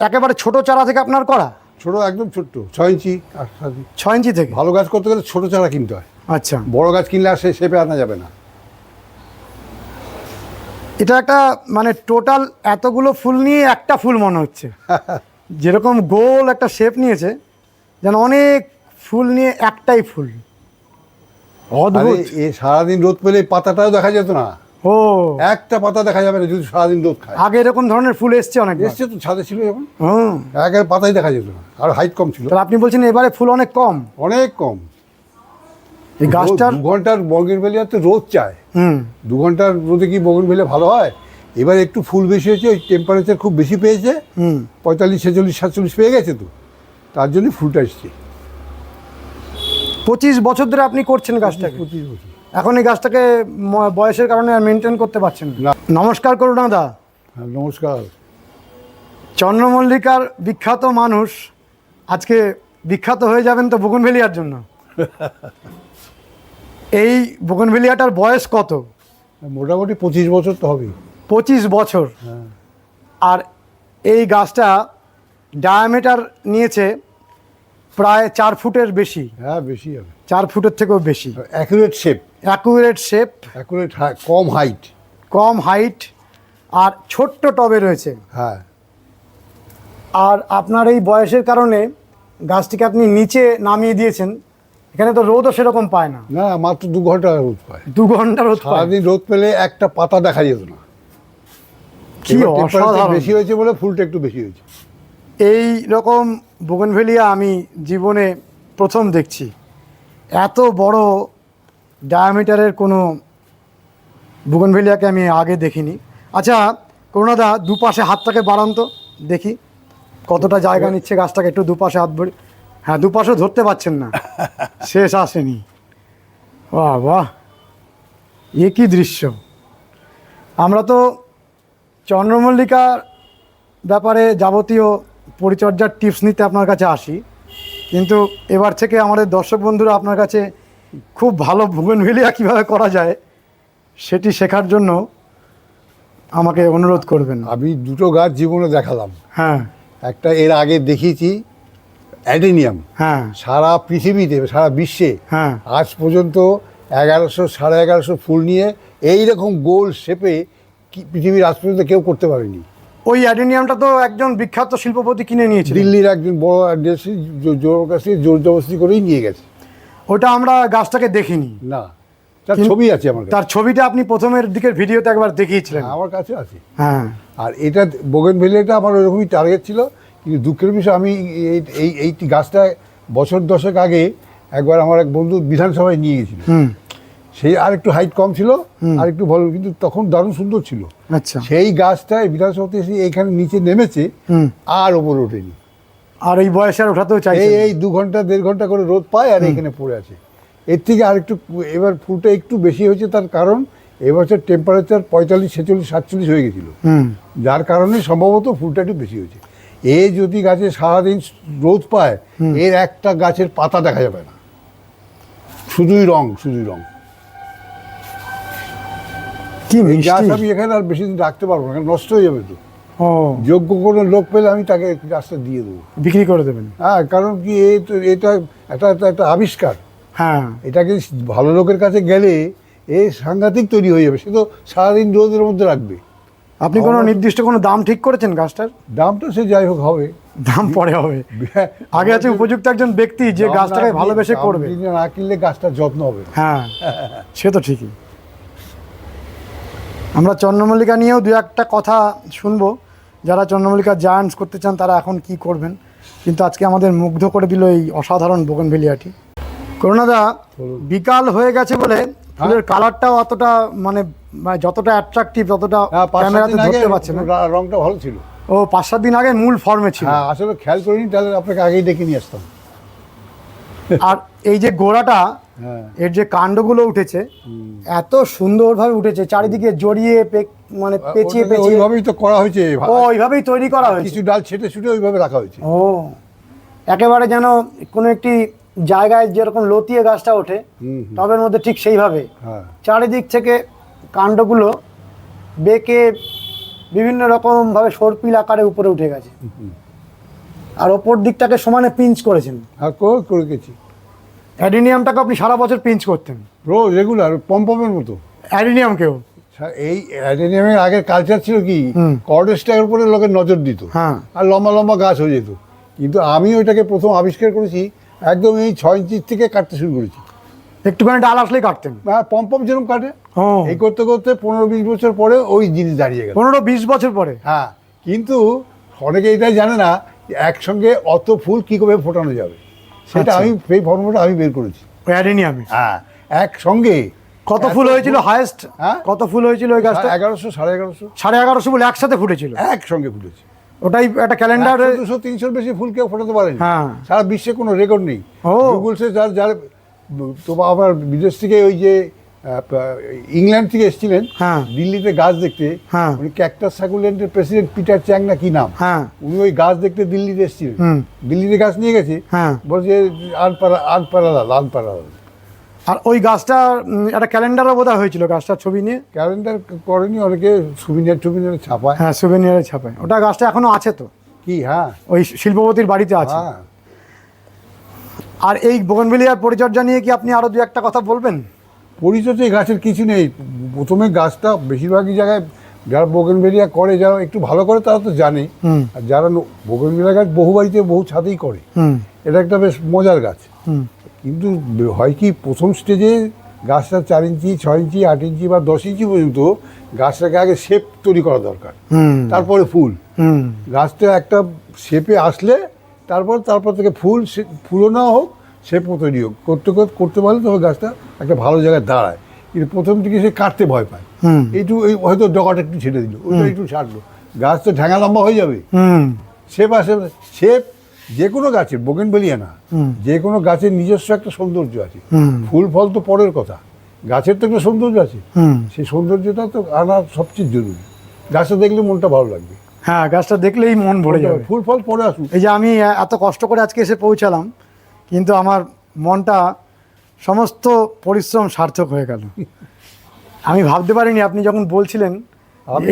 একেবারে ছোট চারা থেকে আপনার করা? ছোট একদম ছোট্ট ছয় ইঞ্চি। ছয় ইঞ্চি থেকে? ভালো গাছ করতে গেলে ছোট চারা কিনতে হয়। আচ্ছা। বড় গাছ কিনলে আর সে শেপে আনা যাবে না। এটা একটা মানে টোটাল এতগুলো ফুল নিয়ে একটা ফুল মনে হচ্ছে। যেরকম গোল একটা শেপ নিয়েছে যেন অনেক ফুল নিয়ে একটাই ফুল। অদ্ভুত। এ সারাদিন রোদ পেলে পাতাটাও দেখা যেত না। ও। একটা পাতা দেখা যাবে না যদি সারাদিন রোদ খায়। আগে এরকম ধরনের ফুল এসছে অনেক এসছে তো ছাদে ছিল যখন। হুম। একের পাতাই দেখা যেত না আর হাইট কম ছিল। আপনি বলছেন এবারে ফুল অনেক কম? অনেক কম। এই গাছটার দু ঘণ্টার বগের বেলিয়া তো রোদ চায়। হুম। দু ঘণ্টার রোদে কি বগেন বেলে ভালো হয়? এবার একটু ফুল বেশি হয়েছে ওই টেম্পারেচার খুব বেশি পেয়েছে। হুম। পঁয়তাল্লিশ ছেচল্লিশ সাতচল্লিশ পেয়ে গেছে তো। তার জন্য ফুলটা এসছে। পঁচিশ বছর ধরে আপনি করছেন গাছটাকে। পঁচিশ বছর। এখন এই গাছটাকে বয়সের কারণে মেনটেন করতে পারছেন না। নমস্কার করুন দা। হ্যাঁ, নমস্কার। চন্দ্রমল্লিকার বিখ্যাত মানুষ আজকে বিখ্যাত হয়ে যাবেন তো বুগনভেলিয়ার জন্য। এই বুগনভেলিয়াটার বয়স কত? মোটামুটি পঁচিশ বছর তো হবেই। পঁচিশ বছর। হ্যাঁ। আর এই গাছটা ডায়ামিটার নিয়েছে প্রায় চার ফুটের বেশি। হ্যাঁ বেশি হবে। চার ফুটের থেকেও বেশি। Accurate shape accurate shape accurate কম হাইট কম হাইট আর ছোট্ট টবে রয়েছে। হ্যাঁ। আর আপনার এই বয়সের কারণে গাছটিকে আপনি নিচে নামিয়ে দিয়েছেন এখানে তো রোদও সেরকম পায় না। না মাত্র দু ঘণ্টা রোদ পায়। দু ঘণ্টা রোদ পায়। সারাদিন রোদ পেলে একটা পাতা দেখা যেত না। কি বেশি হয়েছে বলে ফুলটা একটু বেশি হয়েছে। এই রকম বুগনভেলিয়া আমি জীবনে প্রথম দেখছি। এত বড় ডায়ামিটারের কোনো বুগনভেলিয়াকে আমি আগে দেখিনি। আচ্ছা করুণাদা দুপাশে হাতটাকে বাড়ান তো দেখি কতটা জায়গা নিচ্ছে গাছটাকে একটু দুপাশে হাত ভরে হ্যাঁ দুপাশেও ধরতে পারছেন না। শেষ আসেনি। বাহ বাহ। এ কি দৃশ্য। আমরা তো চন্দ্রমল্লিকার ব্যাপারে যাবতীয় পরিচর্যার টিপস নিতে আপনার কাছে আসি। কিন্তু এবার থেকে আমাদের দর্শক বন্ধুরা আপনার কাছে খুব ভালো ভুগনভেলিয়া কীভাবে করা যায় সেটি শেখার জন্য আমাকে অনুরোধ করবেন। আমি দুটো গাছ জীবনে দেখালাম। হ্যাঁ। একটা এর আগে দেখিয়েছি অ্যাডেনিয়াম। হ্যাঁ। সারা পৃথিবীতে সারা বিশ্বে। হ্যাঁ। আজ পর্যন্ত এগারোশো সাড়ে এগারোশো ফুল নিয়ে এই রকম গোল শেপে কি পৃথিবীর আজ পর্যন্ত কেউ করতে পারেনি। ওই অ্যাডেনিয়ামটা তো একজন বিখ্যাত শিল্পপতি কিনে নিয়েছে দিল্লির একজন বড় জো- জোর কাছ থেকে জোর জবরদস্তি করেই নিয়ে গেছে। ওটা আমরা গাছটাকে দেখিনি। না তার ছবি আছে আমার তার ছবিটা আপনি প্রথমের দিকের ভিডিওতে একবার দেখিয়েছিলেন। হ্যাঁ, আমার কাছে আছে। হ্যাঁ। আর এটা বোগেন ভেলিয়াটা আমার ওরকমই টার্গেট ছিল কিন্তু দুঃখের বিষয় আমি এই- এই গাছটা বছর দশেক আগে একবার আমার এক বন্ধু বিধানসভায় নিয়ে গেছিল। হুম। সেই আর একটু হাইট কম ছিল আর একটু ভালো কিন্তু তখন দারুণ সুন্দর ছিল। আচ্ছা। সেই গাছটায় বিধানসভাতে এসে এইখানে নিচে নেমেছে আর ওপরে ওঠেনি। আর এই বয়সে আর ওঠাতেও চাইছে এই এই দু ঘণ্টা দেড় ঘণ্টা করে রোদ পায় আর এখানে পড়ে আছে। এর থেকে আর একটু এবার ফুলটা একটু বেশি হয়েছে তার কারণ এবছর টেম্পারেচার পঁয়তাল্লিশ ছেচল্লিশ সাতচল্লিশ হয়ে গেছিল। হুম। যার কারণে সম্ভবত ফুলটা একটু বেশি হয়েছে। এ যদি গাছে সারাদিন রোদ পায় এর একটা গাছের পাতা দেখা যাবে না। শুধুই রং শুধুই রং। কি গাছ আমি এখানে আর বেশি দিন রাখতে পারব না নষ্ট হয়ে যাবে তো। ও। যোগ্য কোনো লোক পেলে আমি তাকে গাছটা দিয়ে দেবো। বিক্রি করে দেবেন? হ্যাঁ কারণ কি এই তো এটা একটা একটা আবিষ্কার। হ্যাঁ। এটাকে ভালো লোকের কাছে গেলে এ সাংঘাতিক তৈরি হয়ে যাবে সে তো সারাদিন রোদের মধ্যে রাখবে। আপনি কোনো নির্দিষ্ট কোনো দাম ঠিক করেছেন গাছটার দামটা সে যাই হোক হবে। দাম পরে হবে। আগে আছে উপযুক্ত একজন ব্যক্তি যে গাছটাকে ভালোবেসে করবে। না কিনলে গাছটার যত্ন হবে। হ্যাঁ সে তো ঠিকই। আমরা চন্দ্রমল্লিকা নিয়েও দু একটা কথা শুনব। যারা চন্দ্রমল্লিকা জায়ান্টস করতে চান তারা এখন কি করবেন? কিন্তু আজকে আমাদের মুগ্ধ করে দিল এই অসাধারণ বোগনভেলিয়াটি। বলুন। বিকাল হয়ে গেছে বলে ফুলের কালারটাও অতটা মানে মানে যতটা অ্যাট্রাকটিভ ততটা হ্যাঁ ক্যামেরাতে ধরতে পারছে না। রংটা ভালো ছিল। ও পাঁচ সাত দিন আগে মূল ফর্মে ছিল। হ্যাঁ আসলে খেয়াল করিনি তাহলে আপনাকে আগেই ডেকে নিয়ে আসতাম। আর এই যে গোড়াটা হ্যাঁ। এর যে কাণ্ডগুলো উঠেছে এত সুন্দরভাবে উঠেছে চারিদিকে জড়িয়ে মানে পেঁচিয়ে পেঁচিয়ে। ওইভাবেই তো করা হয়েছে ও ওইভাবেই তৈরি করা হয়েছে। কিছু ডাল ছেটে ছুটে ওইভাবে রাখা হয়েছে। ও একেবারে যেন কোনো একটি জায়গায় যেরকম লতিয়ে গাছটা ওঠে। টবের মধ্যে ঠিক সেইভাবে। হ্যাঁ। চারিদিক থেকে কাণ্ডগুলো বেঁকে বিভিন্ন রকমভাবে সর্পিল আকারে উপরে উঠে গেছে। আর ওপর দিকটাকে সমানে পিঞ্চ করেছেন। আর করে করে গেছি। অ্যাডিনিয়ামটাকে আপনি সারা বছর পিঞ্চ করতেন। রোজ রেগুলার পম্পমের মতো। অ্যাডিনিয়ামকেও। সা- এই অ্যাডেনিয়ামের আগের কালচার ছিল কি। কর্ডেসটার উপরে লোকের নজর দিত। হ্যাঁ। আর লম্বা লম্বা গাছ হয়ে যেত। কিন্তু আমি ওইটাকে প্রথম আবিষ্কার করেছি একদম এই ছয় ইঞ্চির থেকে কাটতে শুরু করেছি। একটুখানি ডাল আসলেই কাটতেন। হ্যাঁ পম্পম যেরকম কাটে এই করতে করতে পনেরো বিশ বছর পরে ওই জিনিস দাঁড়িয়ে গেল। পনেরো বিশ বছর পরে। হ্যাঁ কিন্তু অনেকে এটাই জানে না একসঙ্গে অত ফুল কি করে ফোটানো যাবে? সেটা আচ্ছা। আমি সেই ফর্মুলাটা আমি বের করেছি। অ্যাডিনিয়ামে হ্যাঁ একসঙ্গে কত ফুল হয়েছিল হায়েস্ট? হ্যাঁ? কত ফুল হয়েছিল ওই গাছটা? এগারোশো সাড়ে এগারোশো। সাড়ে এগারোশো ফুল একসাথে ফুটেছিল? একসঙ্গে ফুটেছে। ওটাই একটা ক্যালেন্ডারে দুশো তিনশোর বেশি ফুল কেউ ফোটাতে পারেনি। হ্যাঁ। সারা বিশ্বে কোনো রেকর্ড নেই। গুগলসে যার যার তো আবার বিদেশ থেকে ওই যে ইংল্যান্ড থেকে এসেছিলেন হ্যাঁ। দিল্লিতে গাছ দেখতে। হ্যাঁ। উনি ক্যাকটাস সাকুলেন্টের প্রেসিডেন্ট পিটার চ্যাং না কি নাম? হ্যাঁ। উনি ওই গাছ দেখতে দিল্লিতে এসেছিলেন। হুম। দিল্লিতে গাছ নিয়ে গেছে। হ্যাঁ। বলছে আনপাড়া আনপাড়ালাল আনপাড়ালাল আর ওই গাছটা একটা ক্যালেন্ডারও বোধ হয়েছিল গাছটার ছবি নিয়ে? ক্যালেন্ডার করেনি অনেকে সুবিনিয়ার টুবিনিয়ার ছাপায়। হ্যাঁ সুবিনিয়ারে ছাপায়। ওটা গাছটা এখনও আছে তো? কি হ্যাঁ। ওই শিল্পপতির বাড়িতে আছে। আর এই বোগনভেলিয়ার পরিচর্যা নিয়ে কি আপনি আরও দু একটা কথা বলবেন? পরিচর্যায় গাছের কিছু নেই। প্রথমে গাছটা বেশিরভাগই জায়গায় যারা বোগেনভেলিয়া করে যারা একটু ভালো করে তারা তো জানে আর যারা বোগেনভেলিয়া গাছ বহু বাড়িতে বহু ছাদেই করে। এটা একটা বেশ মজার গাছ। কিন্তু হয় কি প্রথম স্টেজে গাছটা চার ইঞ্চি ছয় ইঞ্চি আট ইঞ্চি বা দশ ইঞ্চি পর্যন্ত গাছটাকে আগে শেপ তৈরি করা দরকার। তারপরে ফুল। গাছটা একটা শেপে আসলে তারপর তারপর থেকে ফুল ফুলও না হোক শেপও তৈরি হোক করতে করতে করতে পারলে তবে গাছটা একটা ভালো জায়গায় দাঁড়ায়। কিন্তু প্রথম থেকে সে কাটতে ভয় পায়। এইটু এই হয়তো ডগাটা একটু ছেড়ে দিল। ওইটা একটু ছাড়লো। গাছ তো ঢাঙা লম্বা হয়ে যাবে। শেপ আসে শেপ যে কোনো গাছের বোগেন বলিয়া না যে কোনো গাছের নিজস্ব একটা সৌন্দর্য আছে। ফুল ফল তো পরের কথা। গাছের তো একটা সৌন্দর্য আছে। হুম। সেই সৌন্দর্যটা তো আনা সবচেয়ে জরুরি। গাছটা দেখলে মনটা ভালো লাগবে। হ্যাঁ গাছটা দেখলেই মন ভরে যাবে। ফুল ফল পরে আসুন এই যে আমি এত কষ্ট করে আজকে এসে পৌঁছালাম কিন্তু আমার মনটা সমস্ত পরিশ্রম সার্থক হয়ে গেল। আমি ভাবতে পারিনি আপনি যখন বলছিলেন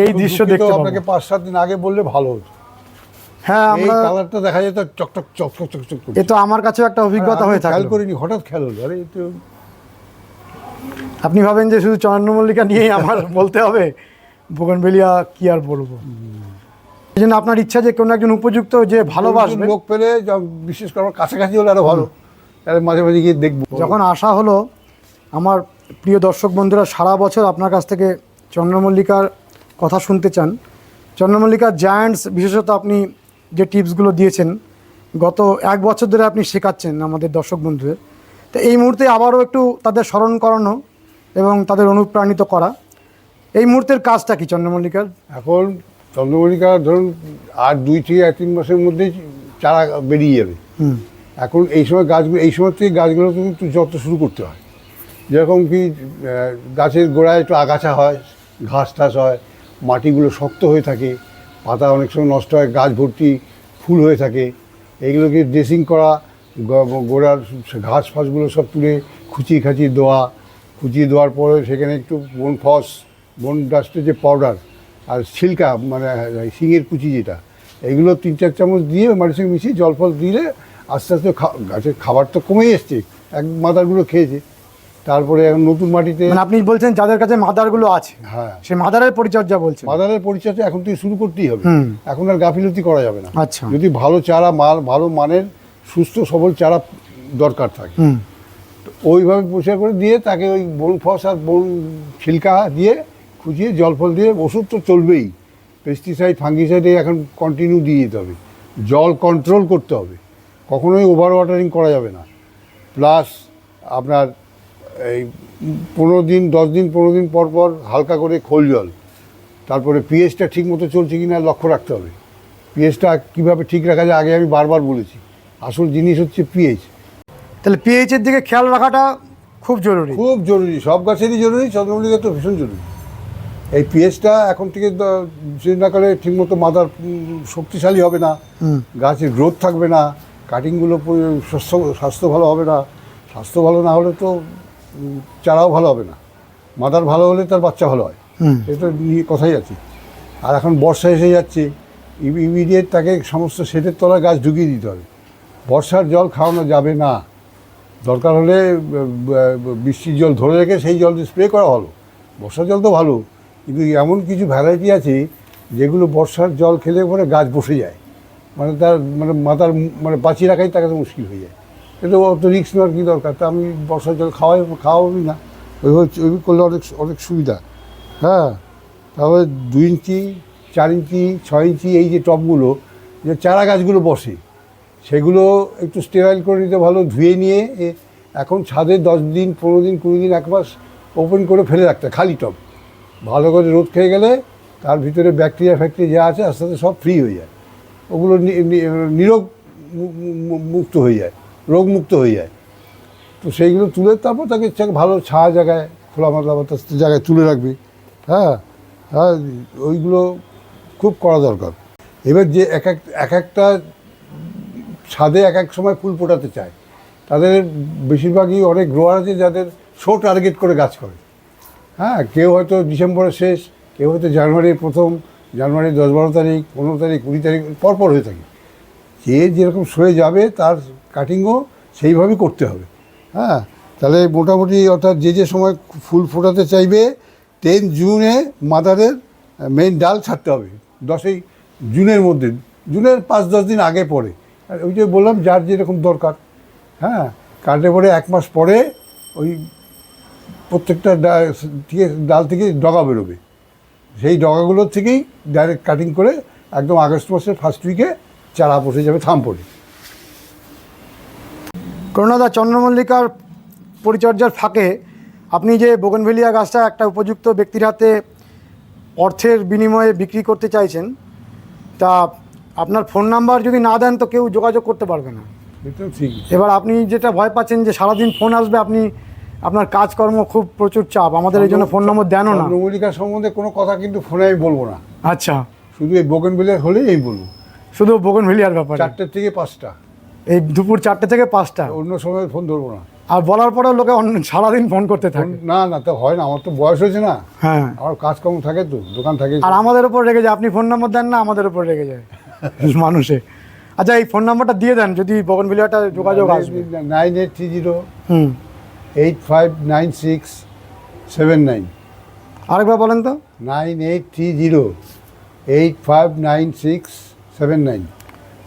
এই দৃশ্য দুঃখিত, আপনাকে পাঁচ সাত দিন আগে বললে ভালো হতো। হ্যাঁ আমরা কালারটা দেখা যেত চকচক চকচক চকচক করে এ তো আমার কাছেও একটা অভিজ্ঞতা হয়ে খেয়াল থাকল। করিনি হঠাৎ খেয়াল হলো। আরে তো আপনি ভাবেন যে শুধু চন্দ্রমল্লিকা নিয়েই আমার বলতে হবে? বোগনভেলিয়া কি আর বলব? এই জন্য আপনার ইচ্ছা যে কোনো একজন উপযুক্ত যে ভালোবাসবে। লোক পেলে বিশেষ করে আমার কাছাকাছি হলে আরও ভালো। তাহলে মাঝে মাঝে গিয়ে দেখব। যখন আসা হলো আমার প্রিয় দর্শক বন্ধুরা সারা বছর আপনার কাছ থেকে চন্দ্রমল্লিকার কথা শুনতে চান। চন্দ্রমল্লিকার জায়ান্টস বিশেষত আপনি যে টিপসগুলো দিয়েছেন গত এক বছর ধরে আপনি শেখাচ্ছেন আমাদের দর্শক বন্ধুদের। তো এই মুহূর্তে আবারও একটু তাদের স্মরণ করানো এবং তাদের অনুপ্রাণিত করা। এই মুহূর্তের কাজটা কি চন্দ্রমল্লিকার? এখন চন্দ্রমণিকা ধরুন আর দুই থেকে এক তিন মাসের মধ্যেই চারা বেরিয়ে যাবে। এখন এই সময় গাছগুলো এই সময় থেকে গাছগুলো কিন্তু যত্ন শুরু করতে হয়। যেরকম কি গাছের গোড়ায় একটু আগাছা হয় ঘাস টাস হয় মাটিগুলো শক্ত হয়ে থাকে পাতা অনেক সময় নষ্ট হয় গাছ ভর্তি ফুল হয়ে থাকে এইগুলোকে ড্রেসিং করা গোড়ার ঘাস ফাসগুলো সব তুলে খুচিয়ে খাচিয়ে দেওয়া খুচিয়ে দেওয়ার পরে সেখানে একটু বন ফস বন ডাস্টের যে পাউডার আর ছিলকা মানে শিঙের কুচি যেটা এগুলো তিন চার চামচ দিয়ে মাটির সঙ্গে মিশিয়ে জল ফল দিলে আস্তে আস্তে গাছের খাবার তো কমেই এসছে এক মাদারগুলো খেয়েছে। তারপরে এখন নতুন মাটিতে মানে আপনি বলছেন যাদের কাছে মাদারগুলো আছে হ্যাঁ। সে মাদারের পরিচর্যা বলছে। মাদারের পরিচর্যা এখন থেকে শুরু করতেই হবে। এখন আর গাফিলতি করা যাবে না। আচ্ছা। যদি ভালো চারা মাল ভালো মানের সুস্থ সবল চারা দরকার থাকে। ওইভাবে পরিষ্কার করে দিয়ে তাকে ওই বন ফস আর বন ছিলকা দিয়ে খুঁচিয়ে জল ফল দিয়ে ওষুধ তো চলবেই। পেস্টিসাইড ফাঙ্গিসাইডে এখন কন্টিনিউ দিয়ে যেতে হবে। জল কন্ট্রোল করতে হবে। কখনোই ওভার ওয়াটারিং করা যাবে না। প্লাস আপনার এই পনেরো দিন দশ দিন পনেরো দিন পর পর হালকা করে খোল জল। তারপরে পিএইচটা ঠিক মতো চলছে কি না লক্ষ্য রাখতে হবে। পিএইচটা কীভাবে ঠিক রাখা যায় আগে আমি বারবার বলেছি। আসল জিনিস হচ্ছে পিএইচ তাহলে পিএইচের দিকে খেয়াল রাখাটা খুব জরুরি। খুব জরুরি। সব গাছেরই জরুরি চন্দ্রমল্লিকা তো ভীষণ জরুরি। এই পিএসটা এখন থেকে চেঞ্জ না করে ঠিকমতো মাদার শক্তিশালী হবে না। গাছের গ্রোথ থাকবে না কাটিংগুলো স্বাস্থ্য স্বাস্থ্য ভালো হবে না। স্বাস্থ্য ভালো না হলে তো চারাও ভালো হবে না। মাদার ভালো হলে তার বাচ্চা ভালো হয়। এটা নিয়ে কথাই আছে। আর এখন বর্ষা এসে যাচ্ছে ইমিডিয়েট তাকে সমস্ত সেটের তলায় গাছ ঢুকিয়ে দিতে হবে। বর্ষার জল খাওয়ানো যাবে না। দরকার হলে বৃষ্টির জল ধরে রেখে সেই জল স্প্রে করা ভালো। বর্ষার জল তো ভালো। কিন্তু এমন কিছু ভ্যারাইটি আছে যেগুলো বর্ষার জল খেলে পরে গাছ বসে যায়। মানে তার মানে মাথার মানে বাঁচিয়ে রাখাই তাকে মুশকিল হয়ে যায়। এটা অত রিক্স নেওয়ার কী দরকার? তা আমি বর্ষার জল খাওয়াই খাওয়াবি না। ওইভাবে ওই করলে অনেক অনেক সুবিধা। হ্যাঁ তারপরে দুই ইঞ্চি, চার ইঞ্চি, ছয় ইঞ্চি এই যে টবগুলো, যে চারা গাছগুলো বসে, সেগুলো একটু স্টেরাইল করে নিতে ভালো, ধুয়ে নিয়ে এখন ছাদে দশ দিন, পনেরো দিন, কুড়ি দিন, এক মাস ওপেন করে ফেলে রাখতে খালি টব। ভালো করে রোদ খেয়ে গেলে তার ভিতরে ব্যাকটেরিয়া ফ্যাকটেরিয়া যা আছে আস্তে আস্তে সব ফ্রি হয়ে যায়। ওগুলো নিরোগ মুক্ত হয়ে যায় রোগ মুক্ত হয়ে যায়। তো সেইগুলো তুলে তারপর তাকে ভালো ছায়া জায়গায়, খোলা মাতলা জায়গায় তুলে রাখবি। হ্যাঁ হ্যাঁ ওইগুলো খুব করা দরকার। এবার যে এক এক এক একটা ছাদে এক এক সময় ফুল ফোটাতে চায়, তাদের বেশিরভাগই অনেক গ্রোয়ার আছে যাদের শো টার্গেট করে গাছ করে। হ্যাঁ কেউ হয়তো ডিসেম্বরের শেষ, কেউ হয়তো জানুয়ারির প্রথম, জানুয়ারির দশ বারো তারিখ, পনেরো তারিখ, কুড়ি তারিখ, পরপর হয়ে থাকে। যে যেরকম সয়ে যাবে তার কাটিংও সেইভাবে করতে হবে। হ্যাঁ তাহলে মোটামুটি অর্থাৎ যে যে সময় ফুল ফোটাতে চাইবে টেন জুনে মাদারের মেইন ডাল ছাড়তে হবে। দশই জুনের মধ্যে জুনের পাঁচ দশ দিন আগে পরে। আর ওই যে বললাম, যার যেরকম দরকার। হ্যাঁ কাটে পরে এক মাস পরে ওই প্রত্যেকটা থেকে ডাল থেকে ডগা বেরোবে। সেই ডগাগুলোর থেকেই ডাইরেক্ট কাটিং করে একদম আগস্ট মাসের ফার্স্ট উইকে চারা বসে যাবে থাম পড়ে। করুণাদা চন্দ্রমল্লিকার পরিচর্যার ফাঁকে আপনি যে বোগনভেলিয়া গাছটা একটা উপযুক্ত ব্যক্তির হাতে অর্থের বিনিময়ে বিক্রি করতে চাইছেন তা আপনার ফোন নাম্বার যদি না দেন তো কেউ যোগাযোগ করতে পারবে না। ঠিক। এবার আপনি যেটা ভয় পাচ্ছেন যে সারাদিন ফোন আসবে আপনি আপনার কাজকর্ম খুব প্রচুর চাপ। আমাদের এই জন্য ফোন নম্বর দেনও না। চন্দ্রমল্লিকা সম্বন্ধে কোনো কথা কিন্তু ফোনে আমি বলব না। আচ্ছা। শুধু এই বোগেন বিলের হলেই এই বলব। শুধু বোগনভেলিয়ার ব্যাপারে? চারটের থেকে পাঁচটা। এই দুপুর চারটে থেকে পাঁচটা? অন্য সময় ফোন ধরবো না। আর বলার পরেও লোকে অন্য- সারাদিন ফোন করতে থাকে। না না তো হয় না। আমার তো বয়স হয়েছে না। হ্যাঁ। আমার কাজকর্ম থাকে তো দোকান থাকে। আর আমাদের উপর রেগে যায়। আপনি ফোন নম্বর দেন না আমাদের উপর রেগে যায়। মানুষে। আচ্ছা এই ফোন নাম্বারটা দিয়ে দেন। যদি বগনভিলিয়াটা যোগাযোগ আসবে। নাইন এইট থ্রি জিরো হুম। Eight five nine six seven nine আরেকবার বলেন তো। Nine eight three zero eight five nine six seven nine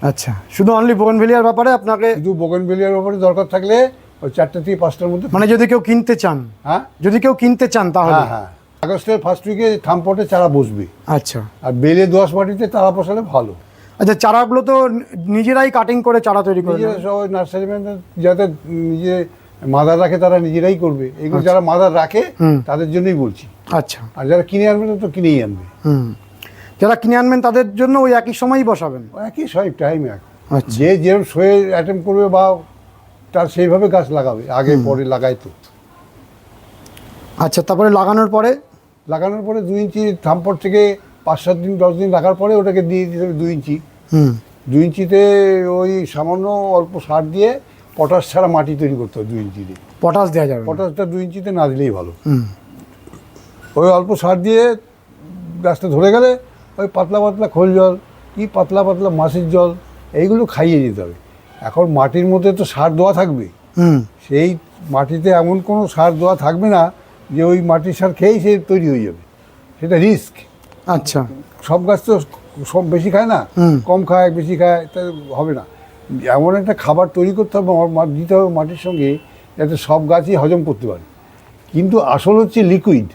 আচ্ছা শুধু অনলি বগনভিলিয়ার ব্যাপারে আপনাকে শুধু বোগেন বিলিয়ার ওপরে দরকার থাকলে ওই চারটে থেকে পাঁচটার মধ্যে মানে যদি কেউ কিনতে চান। হ্যাঁ? যদি কেউ কিনতে চান তাহলে। হ্যাঁ হ্যাঁ। আগস্টের ফার্স্ট উইকে থামপটে চারা বসবে। আচ্ছা। আর বেলে দোয়াশ মাটিতে চারা বসালে ভালো। আচ্ছা চারাগুলো তো নিজেরাই কাটিং করে চারা তৈরি করে নিজেরা। সবাই নার্সারি যাতে নিজে মাদার রাখে তারা নিজেরাই করবে। এগুলো যারা মাদার রাখে। তাদের জন্যই বলছি। আচ্ছা। আর যারা কিনে আনবে তো কিনেই আনবে। হুম। যারা কিনে আনবেন তাদের জন্য ওই একই সময়ই বসাবেন? একই সব টাইম এক। আচ্ছা। যে যেরকম শোয়ে অ্যাটেম্প করবে বা তার সেইভাবে গাছ লাগাবে আগে পরে লাগাই তো আচ্ছা তারপরে লাগানোর পরে? লাগানোর পরে দুই ইঞ্চি থামপট থেকে পাঁচ সাত দিন দশ দিন রাখার পরে ওটাকে দিয়ে দিতে হবে দুই ইঞ্চি। হুম। দুই ইঞ্চিতে ওই সামান্য অল্প সার দিয়ে পটাশ ছাড়া মাটি তৈরি করতে হবে দুই ইঞ্চিতে। পটাশ দেওয়া যাবে পটাশটা দুই ইঞ্চিতে না দিলেই ভালো। ওই অল্প সার দিয়ে গাছটা ধরে গেলে ওই পাতলা পাতলা খোল জল কি পাতলা পাতলা মাছের জল এইগুলো খাইয়ে দিতে হবে। এখন মাটির মধ্যে তো সার দেওয়া থাকবে। সেই মাটিতে এমন কোনো সার দেওয়া থাকবে না যে ওই মাটির সার খেয়েই সে তৈরি হয়ে যাবে। সেটা রিস্ক। আচ্ছা। সব গাছ তো সব বেশি খায় না। কম খায় বেশি খায় তা হবে না। এমন একটা খাবার তৈরি করতে হবে দিতে হবে মাটির সঙ্গে, যাতে সব গাছই হজম করতে পারে। কিন্তু আসল হচ্ছে লিকুইড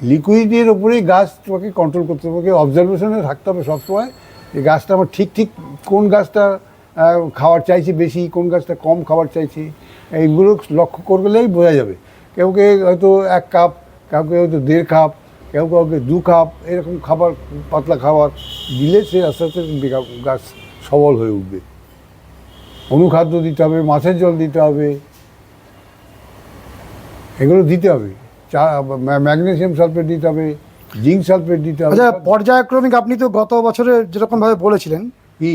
লিকুইডের ওপরেই গাছ তোমাকে কন্ট্রোল করতে হবে, তোমাকে অবজারভেশনে থাকতে হবে সবসময় যে গাছটা আমার ঠিক ঠিক কোন গাছটা খাওয়ার চাইছে বেশি, কোন গাছটা কম খাবার চাইছে, এইগুলো লক্ষ্য করলেই বোঝা যাবে। কেউ কেউ হয়তো এক কাপ কাউকে হয়তো দেড় কাপ, কেউ কাউকে দু কাপ, এরকম খাবার, পাতলা খাবার দিলে সে আস্তে আস্তে গাছ সবল হয়ে উঠবে। অনুখাদ্য দিতে হবে মাছের জল দিতে হবে। এগুলো দিতে হবে। চা ম্যাগনেশিয়াম সালফেট দিতে হবে জিঙ্ক সালফেট দিতে হবে। আচ্ছা পর্যায়ক্রমিক আপনি তো গত বছরে যেরকমভাবে বলেছিলেন কি?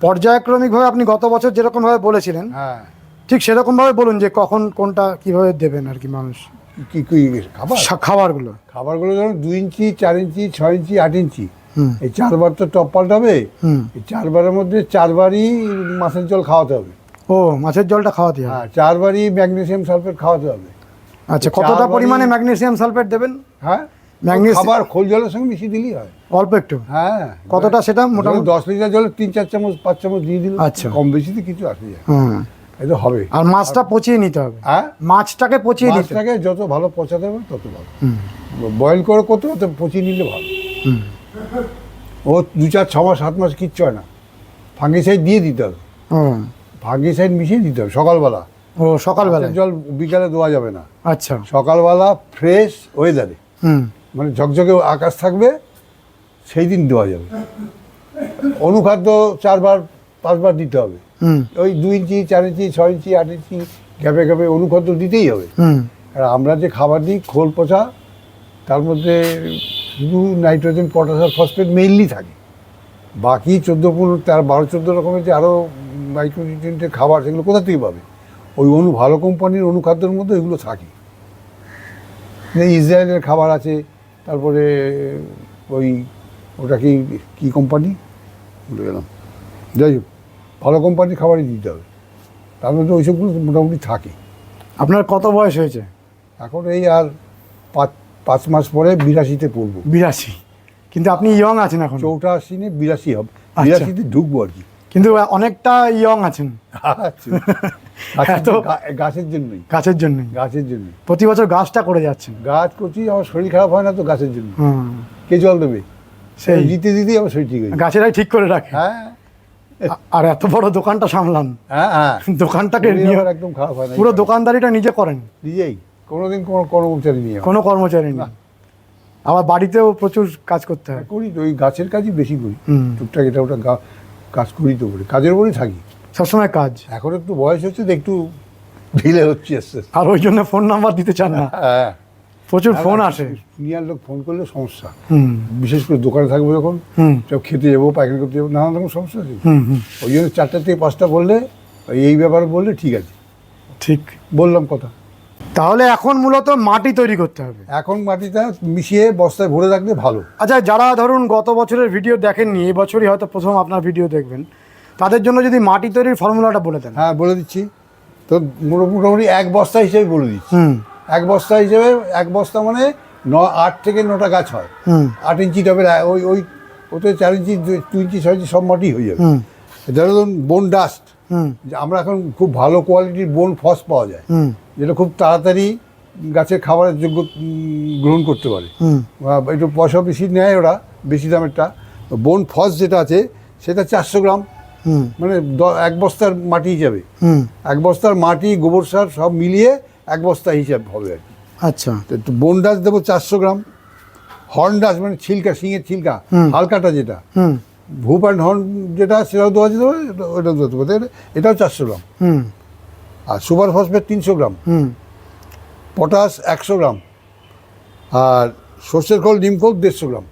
পর্যায়ক্রমিকভাবে আপনি গত বছর যেরকমভাবে বলেছিলেন হ্যাঁ। ঠিক সেরকমভাবে বলুন যে কখন কোনটা কীভাবে দেবেন আর কি মানুষ। কি কি খাবার? খাবারগুলো। খাবারগুলো ধরুন দুই ইঞ্চি চার ইঞ্চি ছয় ইঞ্চি আট ইঞ্চি। এই চারবার তো টপ পাল্টাবে এই চারবারের মধ্যে চারবারই মাছের জল খাওয়াতে হবে। ও মাছের জলটা খাওয়াতে হবে। হ্যাঁ চারবারই ম্যাগনেসিয়াম সালফেট খাওয়াতে হবে। আচ্ছা কতটা পরিমাণে ম্যাগনেসিয়াম সালফেট দেবেন? হ্যাঁ ম্যাগনেসি- খাবার খোল জলের সঙ্গে মিশিয়ে দিলেই হয়। অল্প একটু? হ্যাঁ। কতটা সেটা মোটামুটি? দশ লিটার জলে তিন চার চামচ পাঁচ চামচ দিয়ে দিল আচ্ছা। কম বেশিতে কিছু আসে যায়। হুম। তো হবে। আর মাছটা পচিয়ে নিতে হবে। হ্যাঁ? মাছটাকে পচিয়ে নিতে। মাছটাকে যত ভালো পচাতে হবে তত ভালো। বয়েল করে করতে হবে পচিয়ে নিলে ভালো। ও দু চার ছ মাস সাত মাস কিচ্ছু হয় না। ফাঙ্গিসাইড দিয়ে দিতে হবে। ফাঙ্গিসাইড মিশিয়ে দিতে হবে সকালবেলা। ও সকালবেলায়? জল বিকালে দেওয়া যাবে না। আচ্ছা। সকালবেলা ফ্রেশ ওয়েদারে মানে ঝকঝকে আকাশ থাকবে সেই দিন দেওয়া যাবে। অনুখাদ্য চারবার পাঁচবার দিতে হবে। ওই দুই ইঞ্চি চার ইঞ্চি ছয় ইঞ্চি আট ইঞ্চি গ্যাপে গ্যাপে অনুখাদ্য দিতেই হবে। আর আমরা যে খাবার দিই খোল পচা তার মধ্যে শুধু নাইট্রোজেন পটাশ আর ফসফেট মেইনলি থাকে। বাকি চোদ্দ পনেরো তার বারো চোদ্দ রকমের যে আরও মাইক্রোনিউট্রিয়েন্টের খাবার সেগুলো কোথা থেকে পাবে? ওই অনু ভালো কোম্পানির অনুখাদ্যের মধ্যে এগুলো থাকে। ইসরায়েলের খাবার আছে তারপরে ওই ওটা কি কী কোম্পানি? ভুলে গেলাম। যাই হোক ভালো কোম্পানির খাবারই দিতে হবে। তার মধ্যে ওইসবগুলো মোটামুটি থাকে। আপনার কত বয়স হয়েছে? এখন এই আর পাঁচ পাঁচ মাস পরে বিরাশিতে পড়ব। বিরাশি। কিন্তু আপনি ইয়ং আছেন এখন। চৌঠা আসিনে বিরাশি হবে। আচ্ছা। বিরাশিতে ঢুকবো আর কি। কিন্তু অনেকটা ইয়ং আছেন। আচ্ছা। গাছের জন্যই। গাছের জন্যই। গাছের জন্য প্রতি বছর গাছটা করে যাচ্ছেন। গাছ করছি আমার শরীর খারাপ হয় না তো গাছের জন্য। হুম। কে জল দেবে? সেই। দিতে দিতেই আমার শরীর ঠিক হয়ে গাছেরাই ঠিক করে রাখে। হ্যাঁ। আর এত বড় দোকানটা সামলান। হ্যাঁ হ্যাঁ। দোকানটাকে একদম খারাপ হয় না পুরো দোকানদারিটা নিজে করেন। নিজেই। কোনোদিন কোনো কর্মচারী নিয়ে কোনো কর্মচারী নেই। আবার বাড়িতেও প্রচুর কাজ করতে হয়। করি তো ওই গাছের কাজই বেশি করি। টুকটাক এটা ওটা কাজ করি তো করি কাজের উপরেই থাকি। সবসময় কাজ। এখন একটু বয়স হচ্ছে একটু ঢিলে হচ্ছে আর ওই জন্য ফোন নাম্বার দিতে চান না। হ্যাঁ। প্রচুর ফোন আসে। সিনিয়র লোক ফোন করলে সমস্যা। হুম। বিশেষ করে দোকানে থাকব যখন সব খেতে যাব পায়খানা করতে যাব নানান রকম সমস্যা আছে। ওই জন্য চারটা থেকে পাঁচটা বললে ওই এই ব্যাপারে বললে ঠিক আছে। ঠিক। বললাম কথা। তাহলে এখন মূলত মাটি তৈরি করতে হবে। এখন মাটিটা মিশিয়ে বস্তায় ভরে রাখলে ভালো। আচ্ছা যারা ধরুন গত বছরের ভিডিও দেখেননি এই বছরই হয়তো প্রথম আপনার ভিডিও দেখবেন। তাদের জন্য যদি মাটি তৈরির ফর্মুলাটা বলে দেন। হ্যাঁ বলে দিচ্ছি। তো মোটা- মোটামুটি এক বস্তা হিসেবে বলে দিচ্ছি। হুম। এক বস্তা হিসেবে এক বস্তা মানে ন আট থেকে নটা গাছ হয়। হুম। আট ইঞ্চি টবের ওই ওই ওতে চার ইঞ্চি দু- ইঞ্চি ছয় ইঞ্চি সব মাটি হয়ে যাবে। হুম। ধরুন বোন ডাস্ট আমরা এখন খুব ভালো কোয়ালিটির বোন ফস পাওয়া যায়। যেটা খুব তাড়াতাড়ি গাছের খাবারের যোগ্য গ্রহণ করতে পারে। হুম। একটু পয়সা বেশি নেয় ওরা বেশি দামেরটা। বোন ফস যেটা আছে সেটা চারশো গ্রাম। হুম। মানে এক বস্তার মাটি হিসাবে। হুম। এক বস্তার মাটি গোবর সার সব মিলিয়ে এক বস্তা হিসাব হবে আচ্ছা। তো বোন ডাস দেবো চারশো গ্রাম হর্ন ডাস মানে ছিলকা শিঙের ছিলকা। হালকাটা যেটা। হুম। ভুপ অ্যান্ড হর্ন যেটা সেটাও দেওয়া যেতে পারে দেওয়া যেতে পারে। এটাও চারশো গ্রাম। হুম। আর সুপার ফসফেট তিনশো গ্রাম। হুম। পটাশ একশো গ্রাম। আর সর্ষের খোল ডিম খোল দেড়শো গ্রাম।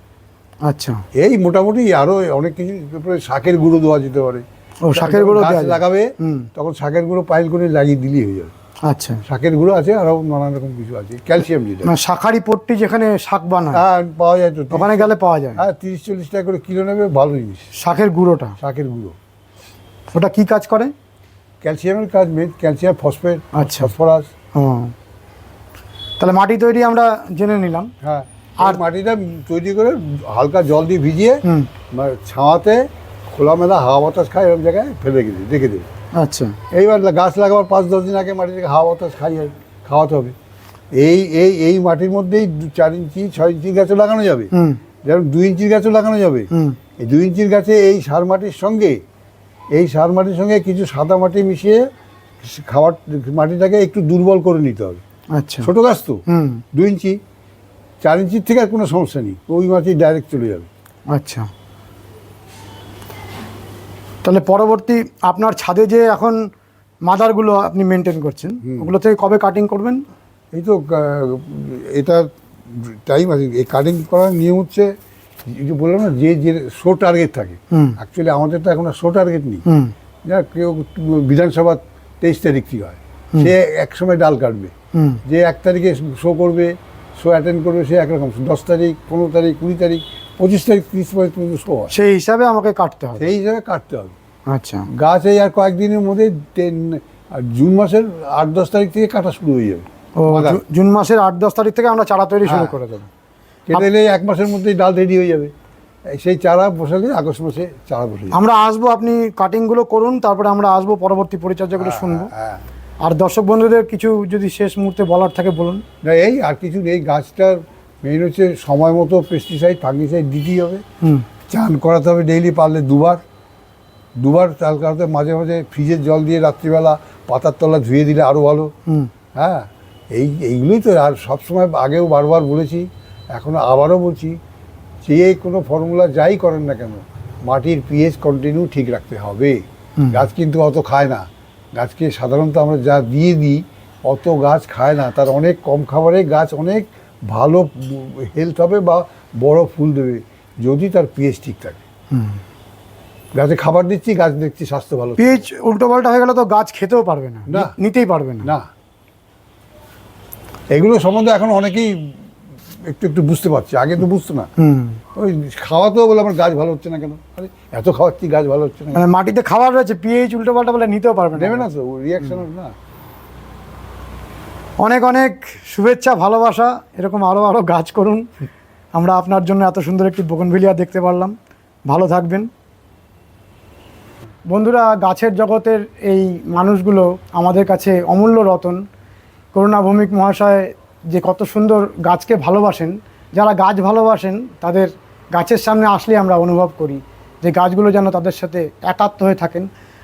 আচ্ছা। এই মোটামুটি আরও অনেক কিছু শাকের গুঁড়ো দেওয়া যেতে পারে। ও শাকের গুঁড়ো। লাগাবে হুম। তখন শাকের গুঁড়ো পাইল করে লাগিয়ে দিলেই হয়ে যাবে। আচ্ছা। শাকের গুঁড়ো আছে আরও নানান রকম কিছু আছে। ক্যালসিয়াম যেটা। মানে শাখারি পট্টি যেখানে শাক বানায়। হ্যাঁ পাওয়া যায় তো। ওখানে গেলে পাওয়া যায়। হ্যাঁ তিরিশ চল্লিশ টাকা করে কিলো নেবে ভালো জিনিস। শাকের গুঁড়োটা? শাকের গুঁড়ো। ওটা কি কাজ করে? ক্যালসিয়ামের কাজ মেন ক্যালসিয়াম ফসফেট আচ্ছা। ফসফরাস। তাহলে মাটি তৈরি আমরা জেনে নিলাম। হ্যাঁ আর- মাটিটা তৈরি করে হালকা জল দিয়ে ভিজিয়ে মানে ছাওয়াতে খোলামেলা হাওয়া বাতাস খায় এরকম জায়গায় ফেলে দিই রেখে দেবে আচ্ছা। এইবার গাছ লাগাবার পাঁচ দশ দিন আগে মাটিটাকে হাওয়া বাতাস খাইয়ে খাওয়াতে হবে। এই এই এই মাটির মধ্যেই চার ইঞ্চি ছয় ইঞ্চি গাছও লাগানো যাবে। যেমন দুই ইঞ্চির গাছও লাগানো যাবে। এই দুই ইঞ্চির গাছে এই সার মাটির সঙ্গে এই সার মাটির সঙ্গে কিছু সাদা মাটি মিশিয়ে খাবার মাটিটাকে একটু দুর্বল করে নিতে হবে। আচ্ছা। ছোটো গাছ তো। হুম। দুই ইঞ্চি চার ইঞ্চির থেকে আর কোনো সমস্যা নেই। ওই মাটি ডাইরেক্ট চলে যাবে। আচ্ছা। তাহলে পরবর্তী আপনার ছাদে যে এখন মাদারগুলো আপনি মেনটেন করছেন ওগুলো থেকে কবে কাটিং করবেন? এই তো এটা টাইম আছে। এই কাটিং করার নিয়ম হচ্ছে বললাম না যে যে শো টার্গেট থাকে। অ্যাকচুয়ালি আমাদের তো এখন আর শো টার্গেট নেই যা কেউ বিধানসভা তেইশ তারিখ থেকে হয়? সে এক সময় ডাল কাটবে। যে এক তারিখে শো করবে শো অ্যাটেন্ড করবে সে একরকম। দশ তারিখ পনেরো তারিখ কুড়ি তারিখ পঁচিশ তারিখ তিরিশ তারিখ পর্যন্ত শো হয় সেই হিসাবে আমাকে কাটতে হবে। সেই হিসাবে কাটতে হবে। আচ্ছা। গাছ এই আর কয়েকদিনের মধ্যে জুন মাসের আট দশ তারিখ থেকে কাটা শুরু হয়ে যাবে। জুন মাসের আট দশ তারিখ থেকে আমরা চারা তৈরি শুরু হ্যাঁ। করে দেবো। কেটে এলে এক মাসের মধ্যেই ডাল রেডি হয়ে যাবে। সেই চারা বসালে আগস্ট মাসে চারা বসে আমরা আসব আপনি কাটিংগুলো করুন তারপরে আমরা আসব পরবর্তী পরিচর্যাগুলো শুনব। হ্যাঁ। আর দর্শক বন্ধুদের কিছু যদি শেষ মুহূর্তে বলার থাকে বলুন। না এই আর কিছু নেই গাছটার মেন হচ্ছে সময় মতো পেস্টিসাইড ফাঙ্গিসাইড দিতেই হবে। হুম। চান করাতে হবে ডেইলি পারলে দুবার। দুবার চাল করাতে মাঝে মাঝে ফ্রিজের জল দিয়ে রাত্রিবেলা পাতার তলা ধুয়ে দিলে আরও ভালো। হ্যাঁ এই এইগুলোই তো আর সবসময় আগেও বারবার বলেছি এখনও আবারও বলছি যে কোনো ফর্মুলা যাই করেন না কেন মাটির পিএইচ কন্টিনিউ ঠিক রাখতে হবে। গাছ কিন্তু অত খায় না। গাছকে সাধারণত আমরা যা দিয়ে দিই অত গাছ খায় না। তার অনেক কম খাবারে গাছ অনেক ভালো হেলথ হবে বা বড় ফুল দেবে যদি তার পিএইচ ঠিক থাকে। হুম। গাছে খাবার দিচ্ছি গাছ দেখছি স্বাস্থ্য ভালো পিচ উল্টো পাল্টা হয়ে গেলে তো গাছ খেতেও পারবে না না। নিতেই পারবে না। না। এগুলো সম্বন্ধে এখন অনেকেই একটু একটু বুঝতে পারছি। আগে তো বুঝতো না। হুম। ওই খাওয়াতেও বলে আমার গাছ ভালো হচ্ছে না কেন? আরে এত খাওয়াচ্ছি গাছ ভালো হচ্ছে না মানে মাটিতে খাবার রয়েছে পিএইচ উল্টো পাল্টা বলে নিতেও পারবে না। দেবে না তো রিয়াকশন না। অনেক অনেক শুভেচ্ছা, ভালোবাসা, এরকম আরও আরও গাছ করুন। আমরা আপনার জন্য এত সুন্দর একটি বোগনভিলিয়া দেখতে পারলাম। ভালো থাকবেন। বন্ধুরা, গাছের জগতের এই মানুষগুলো আমাদের কাছে অমূল্য রতন। করুণা ভৌমিক মহাশয় যে কত সুন্দর গাছকে ভালোবাসেন, যারা গাছ ভালোবাসেন, তাদের গাছের সামনে আসলে আমরা অনুভব করি যে গাছগুলো যেন তাদের সাথে একাত্ম হয়ে থাকেন।